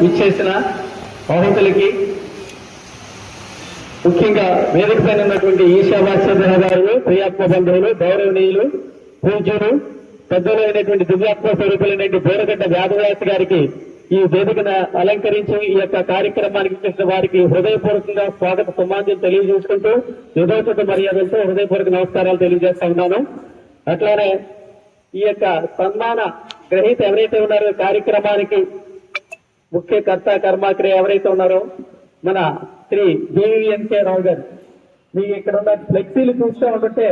విచ్చేసిన ఆహుతులకి ముఖ్యంగా వేదిక పైన ఉన్నటువంటి ఈశావాస్య గారులు ప్రియాత్మ బంధువులు గౌరవనీయులు పూజ్యులు పెద్దలు అయినటువంటి దివ్యాత్మ స్వరూపులైనటువంటి బోరగడ్డ వ్యాధవ్యాస గారికి ఈ వేదికను అలంకరించి ఈ యొక్క కార్యక్రమానికి చేసిన వారికి హృదయపూర్వకంగా స్వాగత సమాజం తెలియజేసుకుంటూ నిదోషత మర్యాదలతో హృదయపూర్వక నమస్కారాలు తెలియజేస్తా ఉన్నాను. అట్లానే ఈ యొక్క సన్మాన గ్రహీత ఎవరైతే ఉన్నారో కార్యక్రమానికి ముఖ్య కర్త కర్మాక్రియ ఎవరైతే ఉన్నారో మన శ్రీ జేవిఎన్కే రావు గారు. మీకు ఇక్కడ ఉన్న ఫ్లెక్సీలు చూస్తూ ఉంటుంటే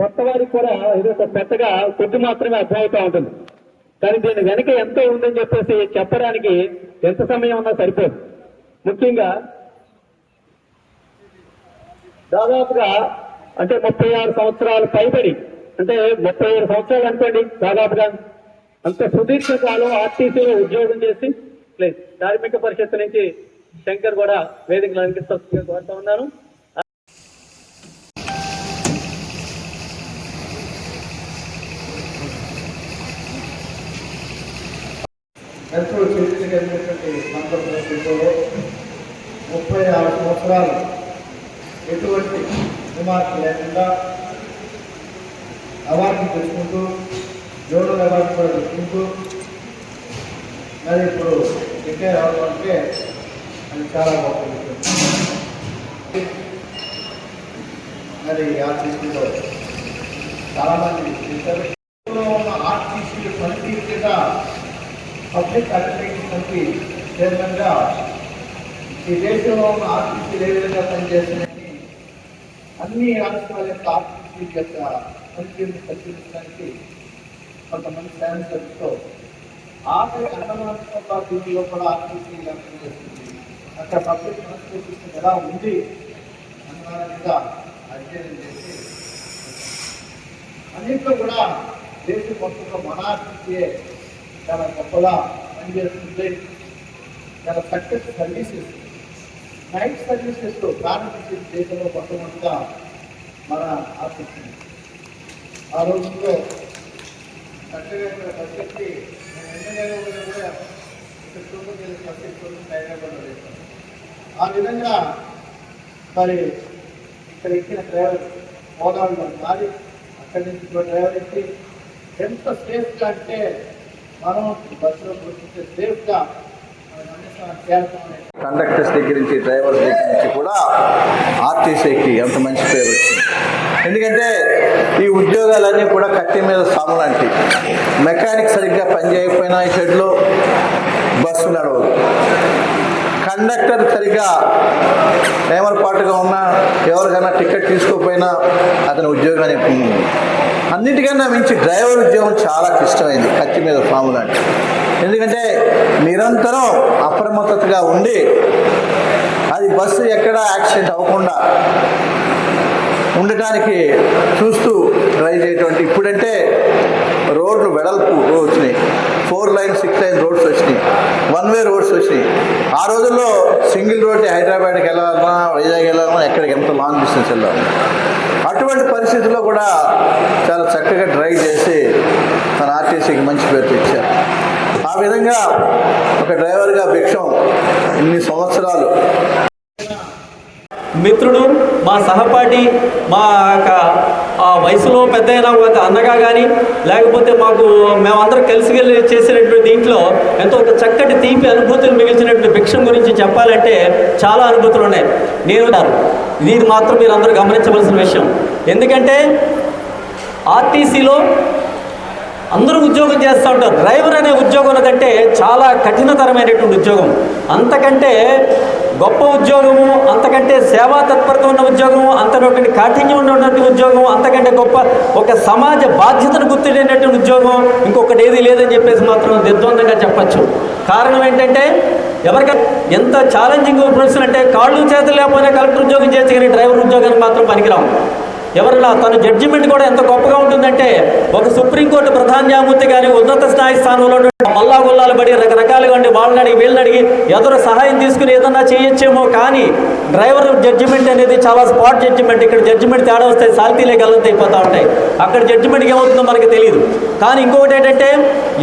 కొత్త వారికి కూడా ఇది ఒక పెద్దగా కొద్ది మాత్రమే అర్థమవుతూ ఉంటుంది. కానీ దీని వెనక ఎంతో ఉందని చెప్పేసి చెప్పడానికి ఎంత సమయం ఉన్నా సరిపోదు. ముఖ్యంగా దాదాపుగా అంటే ముప్పై ఆరు సంవత్సరాలు పైబడి అంటే ముప్పై ఏడు సంవత్సరాలు అనుకోండి దాదాపుగా అంత సుదీర్ఘ కాలం ఆర్టీసీలో ఉద్యోగం చేసి ప్లీజ్ కార్మిక పరిషత్ నుంచి శంకర్ కూడా వేదికలు అనిపిస్తూ కోరుతా ఉన్నాను. ఎంతో చరిత్ర కలిగినటువంటి సందర్భంలో ముప్పై ఆరు సంవత్సరాలు ఎటువంటి రిమార్క్ లేకుండా అవార్డు తెచ్చుకుంటూ జోనల్ అవార్డు కూడా తెచ్చుకుంటూ మరి ఇప్పుడు రిటైర్ అవ్వడం అంటే అది చాలా గొప్ప విషయం మరి ఆర్టీసీలో చాలామంది చేశారు. ఉన్న ఆర్టీసీ పనితీరుగా పబ్లిక్ అడ్మినిస్ట్రేషన్ కమిటీ చైర్మన్గా ఈ దేశంలో ఉన్న ఆర్టీసీలు ఏ విధంగా పనిచేస్తున్నాయని అన్ని రాష్ట్రాల యొక్క ఆర్టీసీ యొక్క పనితీరుని పరిశీలించడానికి కొంతమంది శాసనసభ్యులతో ఆఖరి అన్నమాత్మ పార్టీలో కూడా ఆర్టీసీ పనిచేస్తుంది అక్కడ పబ్లిక్ ట్రాన్స్పోర్టేషన్ ఎలా ఉంది అన్న అధ్యయనం చేసి అన్నింటిలో కూడా దేశ మొత్తంలో మన ఆర్టీసీయే చాలా గొప్పగా పనిచేస్తుంది. చాలా సక్సెస్ సర్వీసెస్ నైట్ సర్వీసెస్ ప్రారంభించిన దేశంలో మొట్టమొదటిగా మన ఆర్టీసీ ఆ రోజుల్లో చక్కగా ఇక్కడ పరిస్థితి నేను కూడా ఇక్కడ హైదరాబాద్లో ఆ విధంగా మరి ఇక్కడ ఎక్కిన డ్రైవర్ మోదాలు మారి అక్కడి నుంచి డ్రైవర్ ఎక్కి ఎంత సేఫ్గా అంటే మనం బస్సులో కూర్చుంటే సేఫ్గా కండక్టర్స్ దగ్గర నుంచి డ్రైవర్స్ దగ్గర నుంచి కూడా ఆర్టీసీకి ఎంత మంచి పేరు వచ్చింది. ఎందుకంటే ఈ ఉద్యోగాలన్నీ కూడా కత్తి మీద సాము లాంటి మెకానిక్ సరిగ్గా పని చేయకపోయినా ఈ షెడ్లో బస్సు నడవదు. కండక్టర్ సరిగ్గా ఏమరపాటుగా ఉన్నా ఎవరికైనా టికెట్ తీసుకోకపోయినా అతని ఉద్యోగాన్ని ఉమ్, అన్నిటికన్నా మించి డ్రైవర్ ఉద్యోగం చాలా క్లిష్టమైంది కత్తి మీద పాము లాంటి ఎందుకంటే నిరంతరం అప్రమత్తతగా ఉండి అది బస్సు ఎక్కడ యాక్సిడెంట్ అవ్వకుండా ఉండటానికి చూస్తూ డ్రైవ్ చేయటువంటి ఇప్పుడంటే రోడ్లు వెడల్పు వచ్చినాయి. Four lane six lane roads వచ్చినాయి. వన్ వే రోడ్స్ వచ్చినాయి. ఆ రోజుల్లో సింగిల్ రోడ్ హైదరాబాద్కి వెళ్ళాలన్నా వైజాగ్ వెళ్ళాలన్నా ఎక్కడికి ఎంత లాంగ్ డిస్టెన్స్ వెళ్ళాలి అటువంటి పరిస్థితుల్లో కూడా చాలా చక్కగా డ్రైవ్ చేసి తన ఆర్టీసీకి మంచి పేరు తెచ్చారు. ఆ విధంగా ఒక డ్రైవర్గా భిక్షం ఇన్ని సంవత్సరాలు మిత్రుడు మా సహపాఠి మా యొక్క ఆ వయసులో పెద్ద అయినా ఒక అన్నగా కానీ లేకపోతే మాకు మేమందరం కలిసి వెళ్ళి చేసినటువంటి దీంట్లో ఎంతో ఒక చక్కటి తీపి అనుభూతులు మిగిల్చినటువంటి భిక్షం గురించి చెప్పాలంటే చాలా అనుభూతులు ఉన్నాయి. నేను ఇది మాత్రం మీరు అందరూ గమనించవలసిన విషయం. ఎందుకంటే ఆర్టీసీలో అందరూ ఉద్యోగం చేస్తూ ఉంటారు. డ్రైవర్ అనే ఉద్యోగం కంటే చాలా కఠినతరమైనటువంటి ఉద్యోగం. అంతకంటే గొప్ప ఉద్యోగము అంతకంటే సేవా తత్పరత ఉన్న ఉద్యోగము అంతటువంటి కాఠిన్యం ఉన్నటువంటి ఉద్యోగం అంతకంటే గొప్ప ఒక సమాజ బాధ్యతను గుర్తించేటటువంటి ఉద్యోగం ఇంకొకటి ఏది లేదని చెప్పేసి మాత్రం నిర్ద్వందంగా చెప్పచ్చు. కారణం ఏంటంటే ఎవరికైనా ఎంత ఛాలెంజింగ్ ప్రొఫెషన్ అంటే కాళ్ళు చేతులు లేకపోయినా కలెక్టర్ ఉద్యోగం చేసి కానీ డ్రైవర్ ఉద్యోగానికి మాత్రం పనికిరాము ఎవరిలా? తన జడ్జిమెంట్ కూడా ఎంత గొప్పగా ఉంటుందంటే ఒక సుప్రీంకోర్టు ప్రధాన న్యాయమూర్తి గారి ఉన్నత స్థాయి స్థానంలో మల్లా గుల్లాలు పడి రకరకాలుగా ఉండి వాళ్ళని అడిగి వీళ్ళని అడిగి ఎదురు సహాయం తీసుకుని ఏదన్నా చేయొచ్చేమో కానీ డ్రైవర్ జడ్జిమెంట్ అనేది చాలా స్పాట్ జడ్జిమెంట్ ఇక్కడ జడ్జిమెంట్ తేడా వస్తే సాల్తీలే గల్లంత అయిపోతూ ఉంటాయి. అక్కడ జడ్జిమెంట్కి ఏమవుతుందో మనకు తెలియదు కానీ ఇంకొకటి ఏంటంటే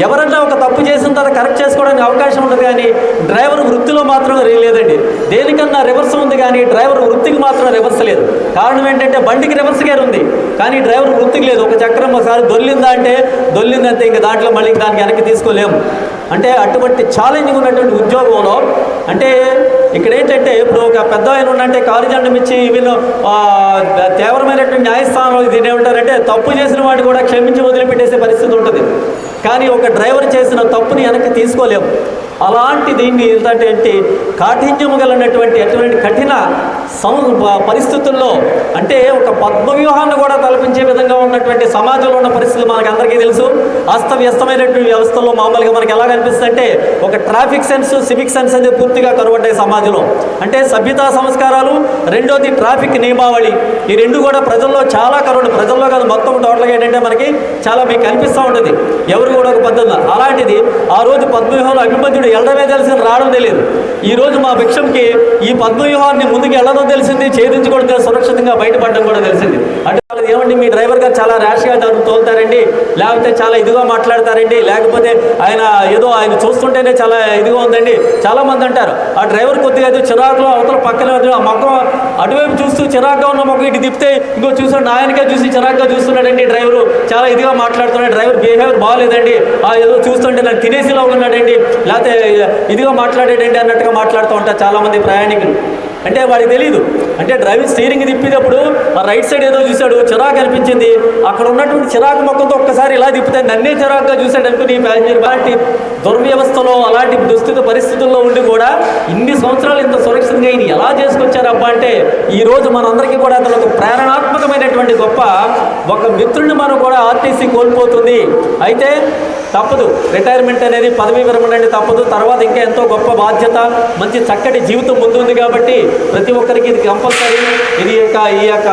ఎవరన్నా ఒక తప్పు చేసిన తర్వాత కరెక్ట్ చేసుకోవడానికి అవకాశం ఉండదు కానీ డ్రైవర్ వృత్తిలో మాత్రం లేదండి. దేనికన్నా రివర్స్ ఉంది కానీ డ్రైవర్ వృత్తికి మాత్రం రివర్స్ లేదు. కారణం ఏంటంటే బండికి రివర్స్ గేర్ ఉంది. కానీ డ్రైవర్ గుర్తుకు లేదు. ఒక చక్రం ఒకసారి దొల్లిందా అంటే దొల్లిందంటే ఇంకా దాంట్లో మళ్ళీ దానికి వెనక్కి తీసుకోలేము అంటే అటువంటి ఛాలెంజింగ్ ఉన్నటువంటి ఉద్యోగంలో అంటే ఇక్కడ ఏంటంటే ఇప్పుడు ఒక పెద్ద ఆయన ఉన్నంటే కారు జెండం ఇచ్చి వీళ్ళు తీవ్రమైనటువంటి న్యాయస్థానంలో దీని ఏమంటారంటే తప్పు చేసిన వాడిని కూడా క్షమించి వదిలిపెట్టేసే పరిస్థితి ఉంటుంది. కానీ ఒక డ్రైవర్ చేసిన తప్పుని వెనక్కి తీసుకోలేము అలాంటి దీన్ని ఏంటంటే కాఠిన్యము గలనటువంటి అటువంటి కఠిన సం పరిస్థితుల్లో అంటే ఒక పద్మవ్యూహాన్ని కూడా తలపించే విధంగా ఉన్నటువంటి సమాజంలో ఉన్న పరిస్థితులు మనకు అందరికీ తెలుసు. అస్తవ్యస్తమైనటువంటి వ్యవస్థల్లో మామూలుగా మనకి ఎలా కనిపిస్తుంది అంటే ఒక ట్రాఫిక్ సెన్స్ సివిక్ సెన్స్ అనేది పూర్తిగా కరువడ్డాయి సమాజంలో. అంటే సభ్యతా సంస్కారాలు రెండోది ట్రాఫిక్ నియమావళి. ఈ రెండు కూడా ప్రజల్లో చాలా కరువు ప్రజల్లో కాదు మొత్తం టోటల్గా ఏంటంటే మనకి చాలా మీకు కనిపిస్తూ ఉంటుంది. ఎవరు కూడా ఒక పద్ధతి అలాంటిది ఆ రోజు పద్మవ్యూహంలో అభిమన్యుడు వెళ్ళడమే తెలిసింది రావడం తెలియదు. ఈ రోజు మా భిక్షంకి ఈ పద్మవ్యూహాన్ని ముందుకు వెళ్ళడం తెలిసింది ఛేదించుకోవడం తెలిసి సురక్షితంగా బయటపడడం కూడా తెలిసింది. అంటే వాళ్ళది ఏమండి మీ డ్రైవర్ గారు చాలా ర్యాష్గా దాన్ని తోలుతారండి లేకపోతే చాలా ఇదిగా మాట్లాడతారండి లేకపోతే ఆయన ఏదో ఆయన చూస్తుంటేనే చాలా ఇదిగా ఉందండి. చాలా మంది అంటారు ఆ డ్రైవర్ కొద్దిగా అయితే చిరాకులో అవతల పక్కన ఆ మొక్క అటువైపు చూస్తూ చిరాకుగా ఉన్న మొక్క ఇటు తిప్పితే ఇంకో చూసాడు ఆయనకే చూసి చిరాకుగా చూస్తున్నాడండి డ్రైవరు. చాలా ఇదిగా మాట్లాడుతున్నాడు డ్రైవర్ బిహేవియర్ బాగాలేదండి ఆ ఏదో చూస్తుంటే నన్ను తినేసిలా ఉన్నాడండి. లేకపోతే ఇదిగా మాట్లాడేటండి అన్నట్టుగా మాట్లాడుతూ ఉంటారు చాలామంది ప్రయాణికులు. అంటే వాడికి తెలియదు అంటే డ్రైవింగ్ స్టీరింగ్ తిప్పేటప్పుడు ఆ రైట్ సైడ్ ఏదో చూశాడు చిరాకు అనిపించింది. అక్కడ ఉన్నటువంటి చిరాకు మొక్కతో ఒక్కసారి ఇలా తిప్పితే నన్నే చిరాకుగా చూశాడు అనుకుని ప్యాసింజర్ అలాంటి దుర్వ్యవస్థలో అలాంటి దుస్థితి పరిస్థితుల్లో ఉండి కూడా ఇన్ని సంవత్సరాలు ఇంత సురక్షితంగా ఈయన ఎలా చేసుకొచ్చారబ్బా అంటే ఈ రోజు మనందరికీ కూడా అతను ఒక ప్రేరణాత్మకమైనటువంటి గొప్ప ఒక మిత్రుడిని మనం కూడా ఆర్టీసీ కోల్పోతుంది. అయితే తప్పదు. రిటైర్మెంట్ అనేది పదవీ విరమణ అనేది తప్పదు. తర్వాత ఇంకా ఎంతో గొప్ప బాధ్యత మంచి చక్కటి జీవితం ముందుంది కాబట్టి ప్రతి ఒక్కరికి ఇది కంపల్సరీ. ఇది యొక్క ఈ యొక్క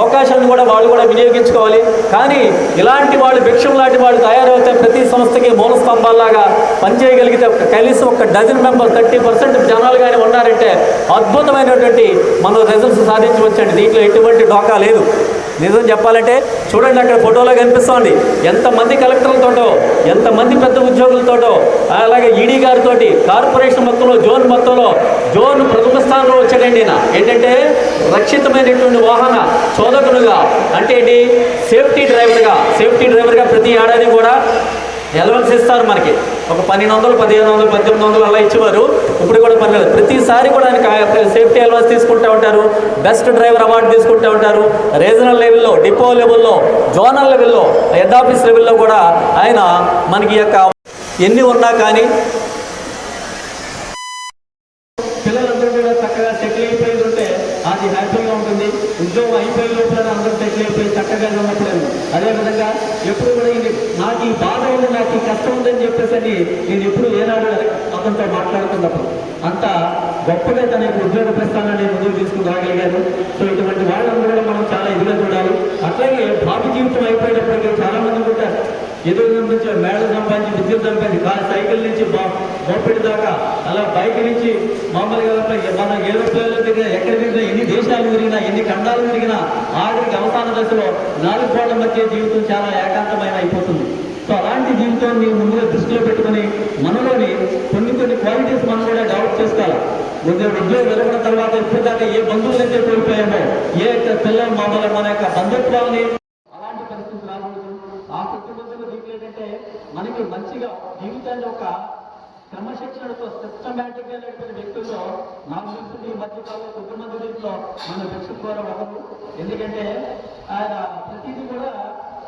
అవకాశాలను కూడా వాళ్ళు కూడా వినియోగించుకోవాలి. కానీ ఇలాంటి వాళ్ళు భిక్షం లాంటి వాళ్ళు తయారవుతే ప్రతి సంస్థకి మూల స్తంభాల్లాగా పనిచేయగలిగితే ఒక కనీసం ఒక డజన్ మెంబర్ థర్టీ పర్సెంట్ జనాలు కానీ ఉన్నారంటే అద్భుతమైనటువంటి మనం రిజల్ట్స్ సాధించవచ్చండి. దీంట్లో ఎటువంటి డోకా లేదు. నిజం చెప్పాలంటే చూడండి అక్కడ ఫోటోలో కనిపిస్తోంది. ఎంతమంది కలెక్టర్లతోటో ఎంతమంది పెద్ద ఉద్యోగులతోటో అలాగే ఈడీ గారితో కార్పొరేషన్ మొత్తంలో జోన్ మొత్తంలో జోన్ ప్రథమ స్థానంలో వచ్చాడండి ఈయన. ఏంటంటే రక్షితమైనటువంటి వాహన చోదకులుగా అంటే ఏంటి సేఫ్టీ డ్రైవర్గా సేఫ్టీ డ్రైవర్గా ప్రతి ఏడాది కూడా ఎలవెన్స్ ఇస్తారు మనకి. ఒక పన్నెండు వందలు పదిహేను వందలు పద్దెనిమిది వందలు అలా ఇచ్చేవారు. ఇప్పుడు కూడా పర్లేదు. ప్రతిసారి కూడా ఆయనకి సేఫ్టీ ఎలవెన్స్ తీసుకుంటూ ఉంటారు. బెస్ట్ డ్రైవర్ అవార్డు తీసుకుంటూ ఉంటారు. రీజనల్ లెవెల్లో డిపో లెవెల్లో జోనల్ లెవెల్లో హెడ్ ఆఫీస్ లెవెల్లో కూడా ఆయన మనకి యొక్క ఎన్ని ఉన్నా కానీ పిల్లలందరూ కూడా చక్కగా సెటిల్ అయిపోయి ఉంటే అది హ్యాపీగా ఉంటుంది. ఉద్యోగం అయిపోయిన లోపల అందరూ సెటిల్ అయిపోయి చక్కగా ఉన్నప్పుడు అదేవిధంగా ఎప్పుడు కూడా ఇది నాకు ఈ బాధ ఉంది నాకు ఈ కష్టం ఉందని చెప్పేసి అని నేను ఎప్పుడు ఏనాడు అతనితో మాట్లాడుతున్నప్పుడు. అంత గొప్పగా తన యొక్క ఉద్యోగ ప్రస్థానాన్ని ముందుకు తీసుకుని రాగలిగాను. సో ఇటువంటి వాళ్ళని కూడా మనం చాలా ఇదిగా చూడాలి. అట్లాగే భావి జీవితం అయిపోయేటప్పటికీ చాలా మంది కూడా ఎదురు నుంచి నుంచి విద్యుత్ సంపాదించి కానీ సైకిల్ నుంచి మోపెడి దాకా అలా బైక్ నుంచి మామూలుగా మన ఏరోప్లేన్లో తిరిగినా ఎక్కడ తిరిగినా ఎన్ని దేశాలు తిరిగినా ఎన్ని ఖండాలు తిరిగినా ఆఖరికి అవసాన దశలో నాలుగు కోట్ల మధ్య జీవితం చాలా ఏకాంతమైన అయిపోతుంది. సో అలాంటి జీవితాన్ని ముందుగా దృష్టిలో పెట్టుకుని మనలోని కొన్ని కొన్ని క్వాలిటీస్ మనం కూడా డెవలప్ చేసుకోవాలి? ఉద్యోగ ఉద్యోగం వెళ్ళిన తర్వాత ఇప్పుడు దాకా ఏ బంధువులు అయితే కోల్పోయామో ఏ పిల్లలు మమ్మల్ని మన యొక్క బంధుత్వాన్ని అలాంటి పరిస్థితి రాకూడదు ఆ కుటుంబంలో దీంట్లో ఏంటంటే మనకి మంచిగా జీవితాన్ని ఒక క్రమశిక్షణతో సిస్టమేటిక్గా లేకపోతే వ్యక్తుల్లో నాకు తెలుస్తుంది ఈ మధ్యకాలంలో కాలంలో దీంట్లో మన వ్యక్తులు ఒకరు. ఎందుకంటే ఆయన ప్రతిదీ కూడా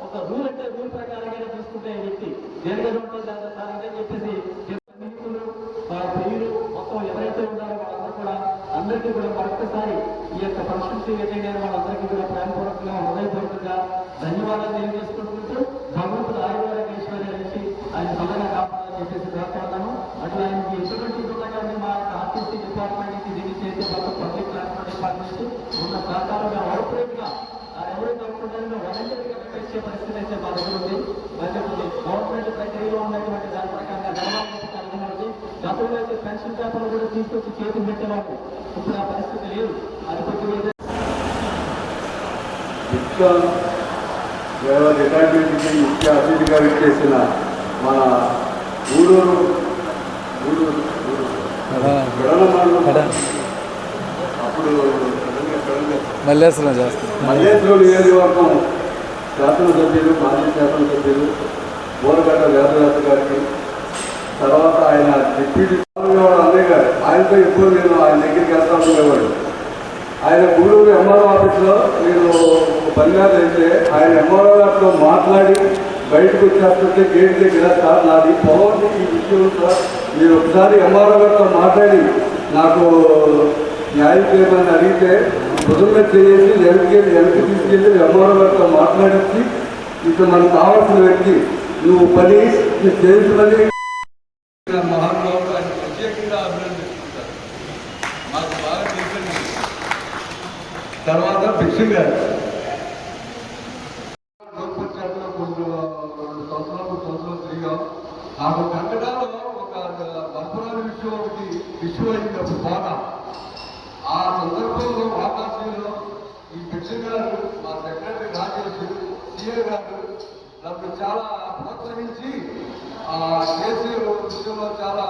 ఒక రూల్ అంటే రూల్ ప్రకారంగానే తీసుకుంటే వ్యక్తి దేనికైనా ఉంటుంది దాని సార్ ఇదని చెప్పేసి సన్నిహితులు ఆ పేరు మొత్తం ఎవరైతే ఉన్నారో వాళ్ళందరూ కూడా అందరికీ కూడా మరొకసారి ఈ యొక్క ఫంక్షన్స్ అటెండ్ వాళ్ళందరికీ కూడా ప్రేమపూర్వకంగా హృదయపూర్వకంగా ధన్యవాదాలు తెలియజేసుకుంటూ భగవంతుడు ఆయుర్వేద ఐశ్వర్యాలు ఇచ్చి ఆయన చల్లగా కాపాడాలని చెప్పేసి కోరుతున్నాను అట్లా ఆయనకి ఎటువంటి ఉండగానే మా యొక్క ఆర్టీసీ డిపార్ట్మెంట్ నుంచి దీన్ని చేసే మొత్తం పబ్లిక్ ట్రాన్స్పోర్ట్ డిపార్ట్మెంట్ ఉన్న సహకారం మేము అవుట్రేట్గా ఎవరైతే అనుకుంటారో వాలంటీర్గా పెట్టే పరిస్థితి అయితే మా దగ్గర ఉంది. లేకపోతే గవర్నమెంట్ ప్రక్రియలో ఉన్నటువంటి దాని ప్రకారంగా గవర్నమెంట్ అనుకున్నది గతంలో అయితే పెన్షన్ పేపర్లు కూడా తీసుకొచ్చి చేతి పెట్టేవాళ్ళు. ఇప్పుడు ఆ పరిస్థితి లేదు. అది కొద్దిగా ఏదో విద్య ముఖ్య అతిథిగా విచ్చేసిన మన గడల మండలం అప్పుడు మల్లేశ్వరం చేస్తాం మల్లేశ్వరం నియోజకవర్గం శాసనసభ్యులు మాజీ శాసనసభ్యులు బోరగడ్డ వేదవ్యాస గారికి తర్వాత ఆయన డిప్యూటీ అన్నయ్య గారు. ఆయనతో ఎప్పుడు నేను ఆయన దగ్గరికి వెళ్తా ఉండేవాడు ఆయన గూడూరు ఎంఆర్ఓ ఆఫీస్లో నేను పని వెళ్తే ఆయన ఎంఆర్ఓ గారితో మాట్లాడి బయటకు వచ్చేస్తుంటే గేట్ దగ్గర సార్ నాది పవన్ ఈ విషయం సార్ మీరు ఒకసారి ఎంఆర్ఓ గారితో మాట్లాడి నాకు న్యాయం చేయమని అడిగితే భుజంగా చేసి వెనక్కి వెనక్కి తీసుకెళ్ళి ఎంఆర్ఓ గారితో మాట్లాడించి ఇక మనకు కావాల్సిన వ్యక్తి నువ్వు పని చేసిన పని. మహానుభావుడు ఆయన ప్రత్యేకంగా అభినందిస్తుంటారు మాకు బాగా తెలిసింది. తర్వాత ఫిక్సింగ్ గారు. చాలా ప్రోత్సహించి ఆ కేసు విషయంలో చాలా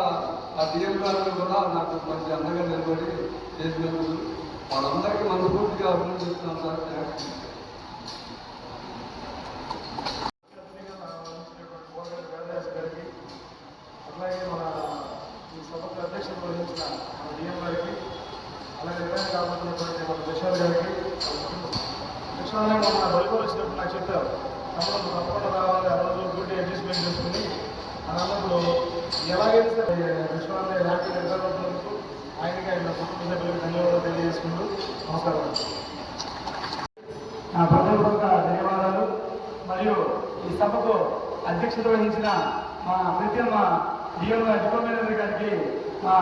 ఆ డిఎం గారు కూడా నాకు మంచి అండగా నిలబడి చేసినందుకు వాళ్ళందరికీ మనస్ఫూర్తిగా అభినందిస్తున్నాను సార్ థ్యాంక్స్ అట్లాగే మన ఈ సభకు అధ్యక్షత వహించిన మన డిఎం గారికి అలాగే నిర్ణయం కాబోతున్నటువంటి మన దశాల్ గారికి దశాలే మన బలిపూర్ వచ్చినప్పుడు నాకు చెప్పారు తమ్ముడు నువ్వు తప్పకుండా రావాలి ఆ రోజు డ్యూటీ అడ్జస్ట్మెంట్ చేసుకుని అని అన్నప్పుడు ఎలాగైతే సరే విశ్వాన్ని హ్యాపీ నిర్వహించినందుకు ఆయనకి ఆయన కుటుంబ సభ్యులకు ధన్యవాదాలు తెలియజేసుకుంటూ నమస్కారం నా హృదయపూర్వక ధన్యవాదాలు మరియు ఈ సభకు అధ్యక్షత వహించిన మా ప్రీతిమ డిఎం డిపో మేనేజర్ గారికి మా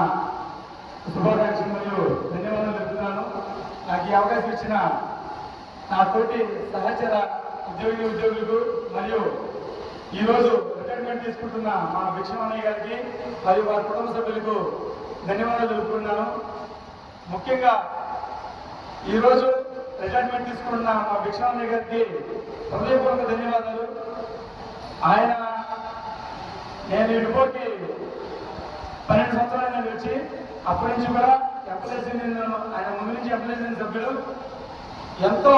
శుభాకాంక్షలు మరియు ధన్యవాదాలు తెలుపుతున్నాను. నాకు ఈ అవకాశం ఇచ్చిన నా తోటి సహచర ఉద్యోగి ఉద్యోగులకు మరియు ఈరోజు రిటైర్మెంట్ తీసుకుంటున్న మా భిక్షమన్నయ్య గారికి మరియు వారి కుటుంబ సభ్యులకు ధన్యవాదాలు తెలుపుతున్నాను. ముఖ్యంగా ఈరోజు రిటైర్మెంట్ తీసుకున్న మా భిక్షాంతి గారికి హృదయపూర్వక ధన్యవాదాలు. ఆయన నేను ఈ పన్నెండు సంవత్సరాలు నేను వచ్చి అప్పటి నుంచి కూడా ఎంప్లాయీస్ యూనియన్ ఆయన ముందు నుంచి ఎంప్లాయీస్ సభ్యులు ఎంతో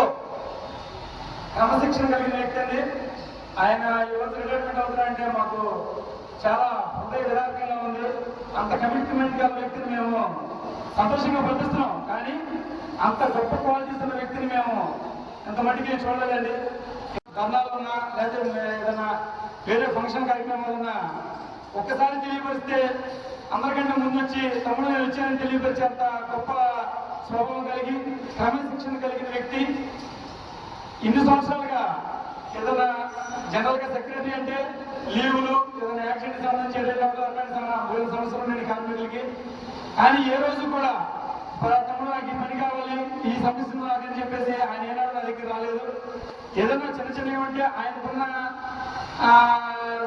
క్రమశిక్షణ కలిగిన వ్యక్తి అండి. ఆయన యువత రిటైర్మెంట్ అవుతారంటే మాకు చాలా హృదయ విధానకంగా ఉంది. అంత కమిట్మెంట్ గల వ్యక్తిని మేము సంతోషంగా పంపిస్తున్నాం. కానీ అంత గొప్ప క్వాలిటీస్ ఉన్న వ్యక్తిని మేము ఎంత మటుకే చూడలేదండి. ధర్నాలు ఉన్నా లేదా ఏదైనా వేరే ఫంక్షన్ కార్యక్రమాలు ఉన్నా ఒక్కసారి తెలియపరిస్తే అందరికంటే ముందు వచ్చి తమ్ముడు నేను వచ్చానని తెలియపరిచే అంత గొప్ప స్వభావం కలిగి క్రమశిక్షణ కలిగిన వ్యక్తి. ఇన్ని సంవత్సరాలుగా ఏదైనా జనరల్గా సెక్రటరీ అంటే లీవులు ఏదైనా యాక్సిడెంట్ సంబంధించి ఏదైనా అట్లాంటి సమ- ఉన్నాయి కార్మికులకి కానీ ఏ రోజు కూడా తమ్ముడు నాకు ఈ పని కావాలి ఈ సమస్య నాకు" అని చెప్పేసి ఆయన ఏనాడు నా దగ్గర రాలేదు. ఏదైనా చిన్న చిన్న ఉంటే ఆయనకున్న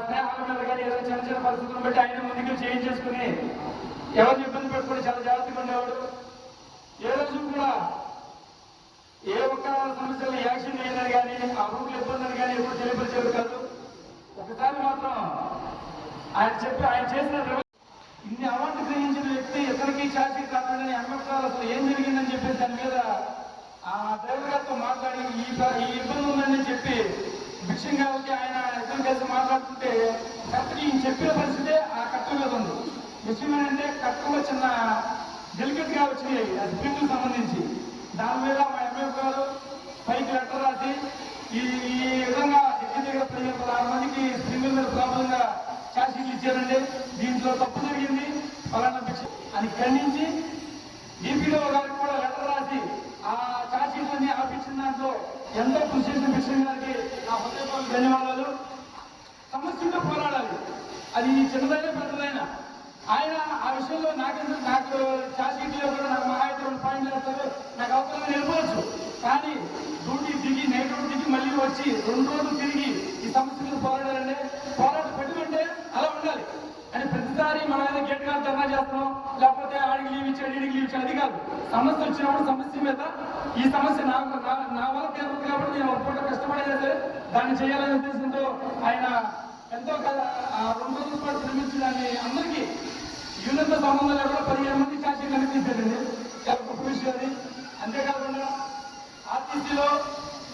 స్నేహాల మీద కానీ ఏదైనా చిన్న చిన్న పరిస్థితులను బట్టి ఆయన ముందుకు చేంజ్ చేసుకుని ఎవరిని ఇబ్బంది పెట్టుకుని చాలా జాగ్రత్తగా ఉండేవాడు. ఏ రోజు కూడా ఏ ఒక్క సమస్యలు యాక్షన్ చేయదని కానీ ఆ రూట్లు ఇబ్బందులు కానీ ఎప్పుడు తెలియపరిచేది కాదు. ఒకసారి మాత్రం ఆయన చెప్పి ఆయన చేసిన ఇన్ని అవార్డు గ్రహించిన వ్యక్తి ఇతనికి ఛార్జీ కాదని అంబేద్కర్ అసలు ఏం జరిగిందని చెప్పేసి దాని మీద ఆ డ్రైవర్ గారితో మాట్లాడి ఈ ఈ ఇబ్బంది ఉందని చెప్పి భిక్షం కాబట్టి ఆయన ఇద్దరు కలిసి మాట్లాడుతుంటే కరెక్ట్గా ఈయన చెప్పిన పరిస్థితే ఆ కట్టు మీద ఉంది. విషయం ఏంటంటే కట్టులో చిన్న డెలికేట్గా వచ్చినాయి. ఆ స్ప్రింగ్ సంబంధించి. దాని మీద మా ఎంఎఫ్ గారు పైకి లెటర్ రాసి ఈ ఈ విధంగా దగ్గర దగ్గర పదిహేను పదహారు మందికి స్ప్రింగ్ మీద ప్రాబ్లంగా ఛార్జీలు ఇచ్చారండి. దీంట్లో తప్పు జరిగింది. ఫలానా అని ఖండించి డిపిఓ గారికి కూడా లెటర్ రాసి ఆ ఛార్జ్ షీట్లన్నీ ఆపించిన దాంట్లో ఎంతో కృషి చేసిన భిక్షం గారికి నా హృదయపూర్వక ధన్యవాదాలు. సమస్యతో పోరాడాలి. అది చిన్నదైనా పెద్దదైనా. ఆయన ఆ విషయంలో నాకెందుకు నాకు ఛార్జ్ కూడా నాకు మహా అయితే రెండు పాయింట్లు వేస్తారు నాకు అవసరం వెళ్ళిపోవచ్చు కానీ డ్యూటీ దిగి నైట్ డ్యూటీకి మళ్ళీ వచ్చి రెండు రోజులు తిరిగి ఈ సమస్యలు పోరాడాలంటే పోరాట పెట్టుకుంటే అలా ఉండాలి. ప్రతిసారి మన ఏదో గేట్గా ధర్నా చేస్తున్నాం. లేకపోతే ఆడికి లీవ్ ఇచ్చాడు ఈడికి లీవ్ ఇచ్చాడు. అది కాదు. సమస్య వచ్చినప్పుడు సమస్య మీద ఈ సమస్య నా- నా వల్ల తీరుతుంది కాబట్టి నేను ఒక పూట కష్టపడేది దాన్ని చేయాలనే ఉద్దేశంతో ఆయన ఎంతో రెండు రోజుల పాటు శ్రమించి దాన్ని అందరికీ యూనియన్తో సంబంధం లేకుండా పదిహేను మంది ఛార్జీ కనిపించారండి చాలా గొప్ప అంతేకాకుండా ఆర్టీసీలో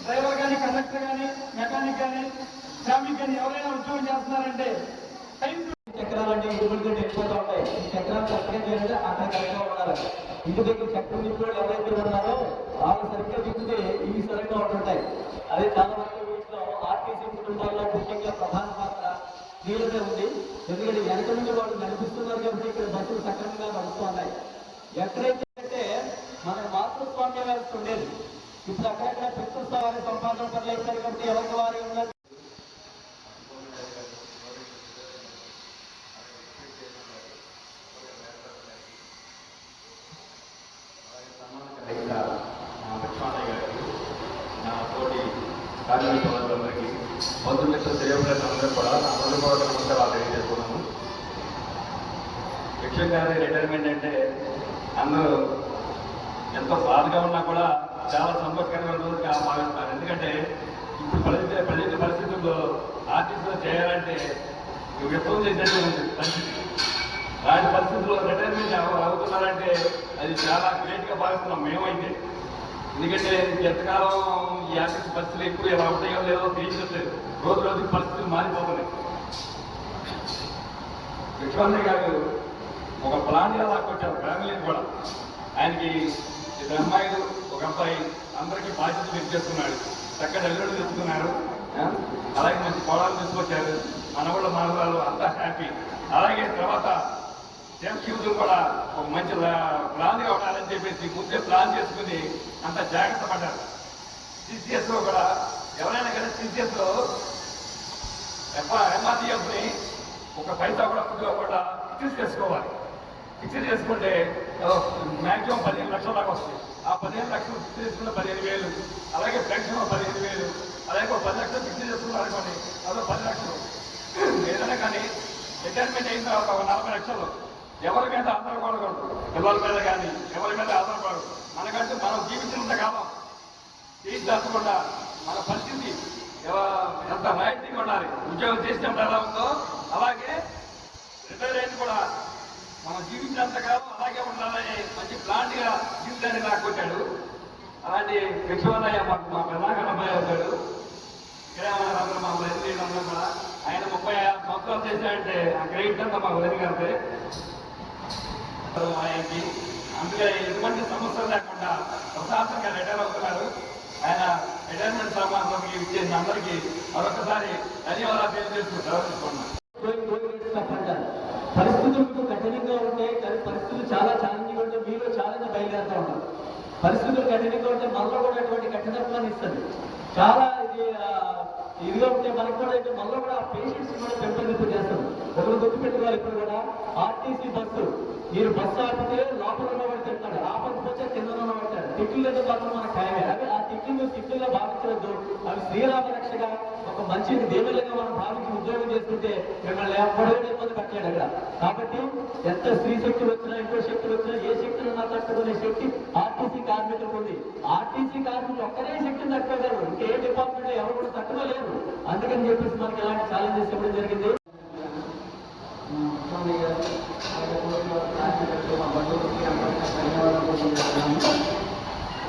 డ్రైవర్ కానీ కండక్టర్ కానీ మెకానిక్ కానీ ట్రాఫిక్ కానీ ఎవరైనా ఉద్యోగం చేస్తున్నారంటే చక్రాలు అంటే ఇంటి దగ్గర వెళ్ళిపోతూ ఉంటాయి? ఈ చక్రాలు కరెక్ట్గా చేయాలంటే అక్కడ కరెక్ట్గా ఉండాలి. ఇంటి దగ్గర చక్రం తిప్పుడు ఎవరైతే ఉన్నారో వాళ్ళు సరిగ్గా తిప్పితే ఇవి సరిగ్గా ఉంటుంటాయి. అదే చాలా వరకు వీటిలో ఆర్టీసీ కుటుంబాల్లో ముఖ్యంగా ప్రధాన పాత్ర స్త్రీలదే ఉంది. ఎందుకంటే వెనక నుంచి వాళ్ళు నడిపిస్తున్నారు కాబట్టి ఇక్కడ బస్సులు సక్రమంగా నడుస్తున్నాయి. ఎక్కడైతే అంటే మన మాతృస్వామ్య వ్యవస్థ ఉండేది. ఇప్పుడు అక్కడక్కడ పితృత్వ వారి సంపాదన పనులు అయిపోయారు కాబట్టి ఎవరికి వారి ఉన్నారు ఇక్కడ నా లక్ష్మణయ్య గారికి నా తోటి కార్మిక సోదరులందరికీ బంధుమిత్ర శ్రేయకులైన అందరూ కూడా నా హృదయపూర్వక నమస్కారాలు తెలియజేసుకున్నాను ముఖ్యంగా రిటైర్మెంట్ అంటే అందరూ ఎంతో బాధగా ఉన్నా కూడా చాలా సంతోషకరమైన రోజుగా భావిస్తారు. ఎందుకంటే ఇప్పుడు పరిస్థితి ప్రజెంట్ పరిస్థితుల్లో ఆర్టీసీలో చేయాలంటే విఫలం చేసినట్టు పరిస్థితి. అలాంటి పరిస్థితుల్లో రిటైర్మెంట్ అవుతున్నారంటే అది చాలా గ్రేట్గా భావిస్తున్నాం మేమైతే. ఎందుకంటే ఎంతకాలం ఈ ఆర్టీసీ పరిస్థితులు ఎక్కువ ఎలా ఉంటాయో లేదో తెలియట్లేదు. రోజు రోజు పరిస్థితులు మారిపోతున్నాయి. విశ్వాసే కాదు ఒక ప్లాన్ లాక్కొచ్చారు ఫ్యామిలీని కూడా. ఆయనకి ఇద్దరు అమ్మాయిలు ఒక అబ్బాయి అందరికీ బాధ్యత తెచ్చేస్తున్నాడు చక్కటి అల్లుడు తెచ్చుకున్నారు. అలాగే మంచి పొలాలు తీసుకొచ్చారు. మనవాళ్ళు మనవాళ్ళు అంతా హ్యాపీ అలాగే తర్వాత సేఫ్ కూడా ఒక మంచి ప్లాన్ ఉండాలని చెప్పేసి ముందే ప్లాన్ చేసుకుని అంత జాగ్రత్త పడ్డారు. సిసిఎస్లో కూడా ఎవరైనా కానీ సిసిఎస్లో ఎంఆర్టీఎఫ్ని ఒక పైసా కూడా ఫుడ్గా కూడా ఫిక్స్ ఫిక్స్ చేసుకుంటే మ్యాక్సిమం పదిహేను లక్షల దాకా వస్తుంది ఆ పదిహేను లక్షలు ఫిక్స్ చేసుకుంటే పదిహేను వేలు అలాగే పెన్షన్ పదిహేను వేలు అలాగే ఒక పది లక్షలు ఫిక్స్ చేసుకున్నారు అనుకోండి అదో పది లక్షలు. ఏదైనా కానీ రిటైర్మెంట్ అయిన తర్వాత ఒక నలభై లక్షలు. ఎవరి మీద ఆధారపడకూడదు. పిల్లల మీద కానీ ఎవరి మీద ఆధారపడదు మనకంటే మనం జీవించినంత కాలం ఏం దాచకుండా మన పరిస్థితి ఎంత నైతిగా ఉండాలి. ఉద్యోగం చేసినప్పుడు ఎలా ఉందో అలాగే రిటైర్ అయింది కూడా మన జీవించినంత కాలం అలాగే ఉండాలని మంచి ప్లాంట్గా జీవితాన్ని రాకొచ్చాడు అలాంటి విశ్వనయ్య మాకు మా ప్రధాన అబ్బాయి అవుతాడు. ఇక్కడే మా వదిలి కూడా. ఆయన ముప్పై ఆరు సంవత్సరాలు చేశాడంటే ఆ క్రెడిట్ అంతా మా వదిలి గారితే ఆయనకి అందుకే ఎటువంటి సమస్యలు లేకుండా ప్రశాంతంగా రిటైర్ అవుతున్నారు. ఆయన రిటైర్మెంట్ సమాజంకి ఇచ్చేసిన అందరికీ మరొకసారి ధన్యవాదాలు తెలియజేస్తూ పరిస్థితులు కఠినంగా ఉంటే కానీ పరిస్థితులు చాలా ఛాలెంజింగ్ ఉంటే మీరు ఛాలెంజ్ బయలుదేరుతూ ఉంటారు. పరిస్థితులు కఠినంగా ఉంటే మనలో కూడా అటువంటి కఠినత్వాన్ని ఇస్తుంది చాలా ఇది ఇదిగా ఉంటే మనకు కూడా అయితే మనలో కూడా పేషెంట్స్ కూడా పెంపొందింపు చేస్తాం ఒకరు గుర్తుపెట్టుకోవాలి ఇప్పుడు కూడా ఆర్టీసీ బస్సు. మీరు బస్సు ఆపితే లోపల ఉన్నవాడు తింటాడు ఆపకపోతే కింద ఉన్నవాడు తింటాడు. తిట్లు లేదా మాత్రం మన ఖాయమే. అవి ఆ తిట్లు తిట్లుగా భావించవద్దు అవి శ్రీరామ రక్షగా ఒక మంచి దేవుళ్ళగా మనం భావించి ఉద్యోగం చేసుకుంటే మిమ్మల్ని ఎప్పుడూ ఇబ్బంది పెట్టాడు అక్కడ. కాబట్టి ఎంత స్త్రీ శక్తులు వచ్చినా ఇంకో శక్తులు వచ్చినా ఏ శక్తులు మాట్లాడుకునే శక్తి ఆర్టీసీ కార్మికులకు ఉంది. ఆర్టీసీ కార్మికులు ఒక్కరే శక్తిని తట్టుకోగలరు. ఇంకే డిపార్ట్మెంట్ ఎవరు కూడా తట్టుకోలేరు. అందుకని చెప్పేసి మనకి ఎలాంటి ఛాలెంజెస్ ఇవ్వడం జరిగింది.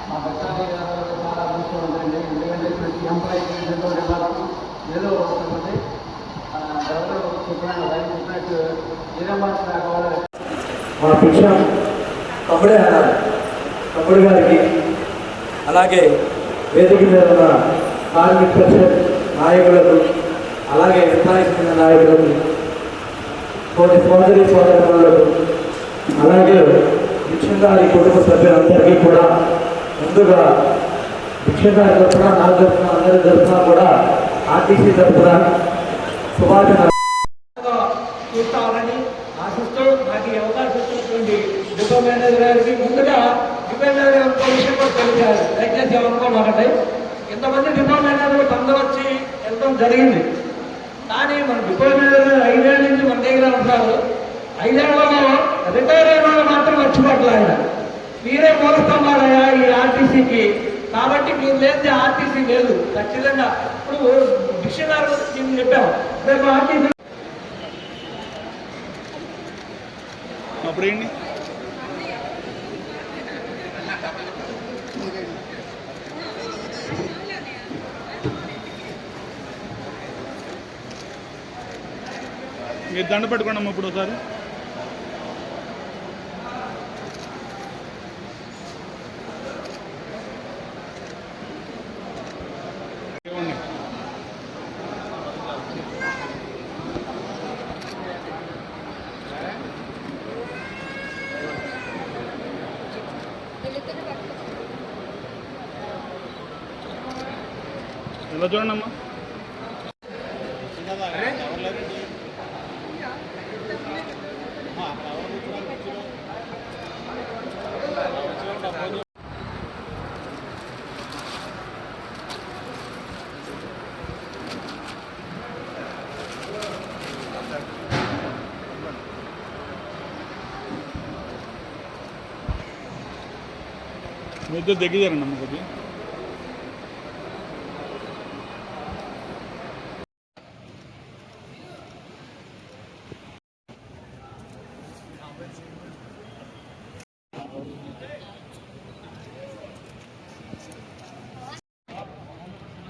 మా భర్తయ్య గారు చాలా అదృష్టం ఉందండి ఎందుకంటే ప్రతి ఎంప్లాయీ ఎంతో విధానం ఏదో ఒకటి చెప్పినట్టు రైతు చెప్పినట్టు ఏదో కావాలి మా భిక్ష కబడే అన్నారు. కబడి గారికి అలాగే వేదిక మీద ఉన్న కార్మిక పరిషత్ నాయకులకు అలాగే ఎంప్లాయీస్ నాయకులకు కొన్ని సోదరి సోదరులకు అలాగే భిక్షగారి కుటుంబ సభ్యులందరికీ కూడా ముందుగా భిక్షగారి తరఫున నా తరఫున అందరి తరఫున కూడా ఆర్టీసీ తరఫున శుభాకాంక్షలు. చూస్తామని ఆశిస్తూ నాకు ఈ అవకాశం ఇచ్చినటువంటి డిపో మేనేజర్ గారికి ముందుగా డిపో మేనేజర్ ఇంకో విషయం కూడా తెలియాలి దయచేసి ఏమనుకోమాకండి ఇంతమంది డిపో మేనేజర్లు కొందరు వచ్చి వెళ్ళడం జరిగింది. కానీ మన డిపో మేనేజర్ గారు ఐదేళ్ళ నుంచి మన దగ్గర ఉంటారు ఐదేళ్ళలో రిటైర్ అయిన వాళ్ళు మాత్రం మర్చిపోట్లే ఆయన. మీరే మూలస్తంభాలయ్యా ఈ ఆర్టీసీకి కాబట్టి మీరు లేనిదే ఆర్టీసీ లేదు. ఖచ్చితంగా. ఇప్పుడు డిక్షనరీ నేను చెప్పాము రేపు ఆర్టీసీ అప్పుడు ఏంటి మీరు దండ పెట్టుకోండి అమ్మ ఇప్పుడు ఒకసారి. ఎలా చూడండి అమ్మా మీతో దగ్గర జరండి అమ్మ కొద్దిగా.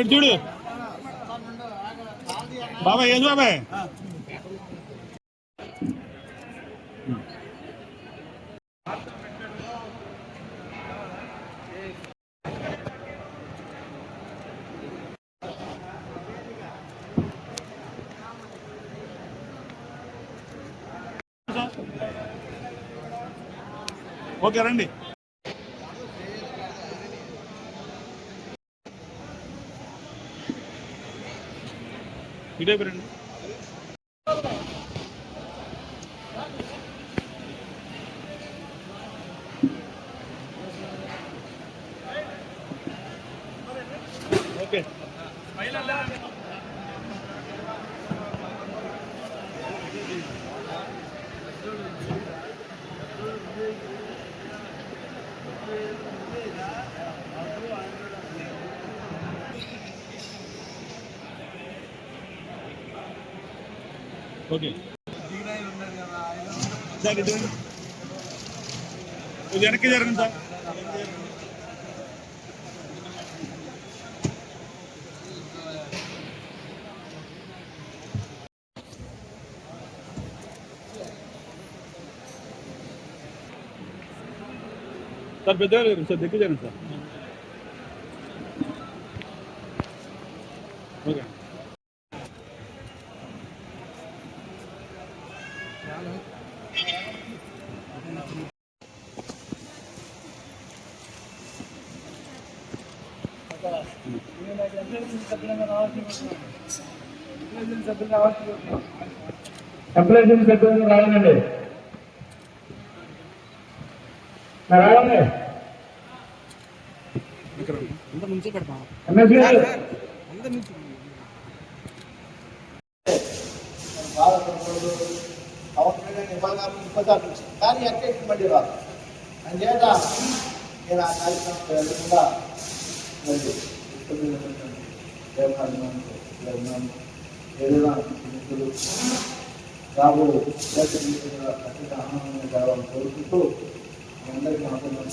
ఇటు చూడు. బాబాయ్ ఏం బాబాయ్? ఓకే రండి. ఇటే రండి ఓకే ఓకే సార్ ఇటు రండి. ఇది వెనక్కి జరగండి సార్ సార్ పెద్ద సార్ దగ్గర జరగండి సార్ ఓకే కంప్లైంట్ సభ్యులు రావాలండి రావాలి కానీ అట్లీస్ట్ మళ్ళీ రాదు అంచేత నేను ఆ కార్యక్రమం వెళ్ళకుండా మరి వ్యవహారం ఏదైనా మిత్రులు రాబో ఖచ్చితంగా ఆనందంగా కావాలని కోరుకుంటూ అందరికీ ఆనందం